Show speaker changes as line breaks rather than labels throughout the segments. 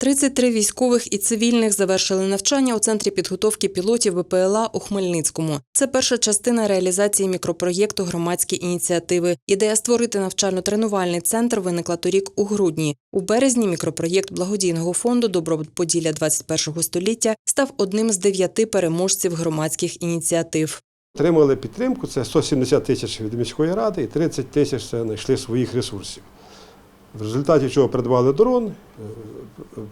33 військових і цивільних завершили навчання у центрі підготовки пілотів ВПЛА у Хмельницькому. Це перша частина реалізації мікропроєкту громадські ініціативи. Ідея створити навчально-тренувальний центр виникла торік у грудні. У березні мікропроєкт благодійного фонду Добробут Поділля 21 століття став одним з дев'яти переможців громадських ініціатив.
Отримали підтримку, це 170 тисяч від міської ради і 30 тисяч знайшли своїх ресурсів. В результаті чого придбали дрон, е,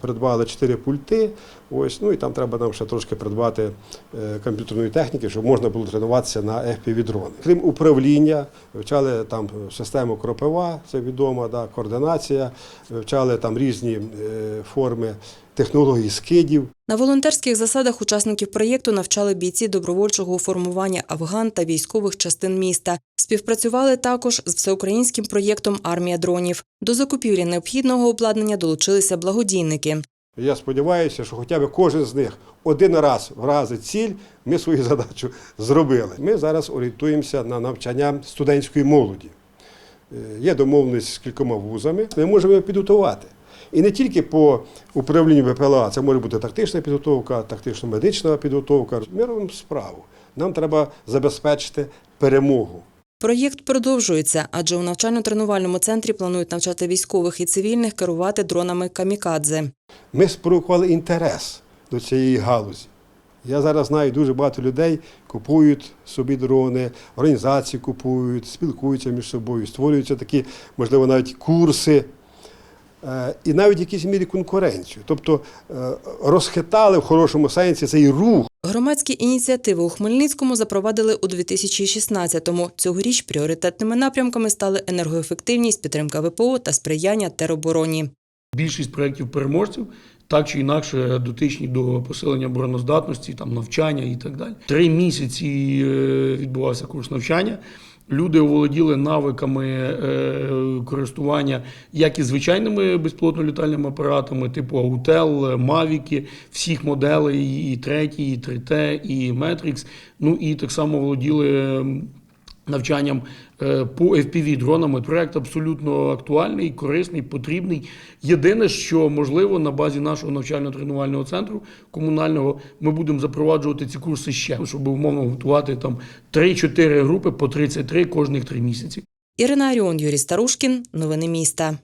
придбали 4 пульти, ось, ну і там треба нам ще трошки придбати е, комп'ютерної техніки, щоб можна було тренуватися на FPV-дрони. Крім управління, вивчали там систему кропива, це відома, да, координація, вивчали там різні е, форми технологій скидів.
На волонтерських засадах учасників проєкту навчали бійці добровольчого формування афган та військових частин міста. Співпрацювали також з всеукраїнським проєктом Армія дронів. До закупівлі необхідного обладнання долучилися благодійники.
Я сподіваюся, що хоча б кожен з них один раз вразить ціль, ми свою задачу зробили. Ми зараз орієнтуємося на навчання студентської молоді. Е, Є домовленість з кількома вузами, ми можемо підготувати. І не тільки по управлінню ВПЛА, це може бути тактична підготовка, тактично-медична підготовка. Ми робимо справу. Нам треба забезпечити перемогу.
Проєкт продовжується, адже у навчально-тренувальному центрі планують навчати військових і цивільних керувати дронами камікадзе.
Ми спровокували інтерес до цієї галузі. Я зараз знаю, дуже багато людей купують собі дрони, організації купують, спілкуються між собою, створюються такі, можливо, навіть курси. е, І навіть в якійсь мірі конкуренцію. Тобто е, розхитали в хорошому сенсі цей рух
Громадські ініціативи у Хмельницькому запровадили у 2016-му. Цьогоріч пріоритетними напрямками стали енергоефективність, підтримка ВПО та сприяння теробороні.
Більшість проєктів переможців так чи інакше дотичні до посилення обороноздатності, там навчання і так далі. Три місяці е, відбувався курс навчання. Люди оволоділи навиками е, користування як і звичайними безпілотно-літальними апаратами, типу Аутел, Мавіки, всіх моделей, і третій, і 3T, і Matrix. Ну і так само володіли навчанням е, по fpv дронами. Проект абсолютно актуальний, корисний, потрібний. Єдине, що можливо на базі нашого навчально-тренувального центру комунального ми будемо запроваджувати ці курси ще, щоб умовно готувати там 3-4 групи по 33 кожних 3 місяці.
Ірина Аріон, Юрій Старушкін. Новини міста.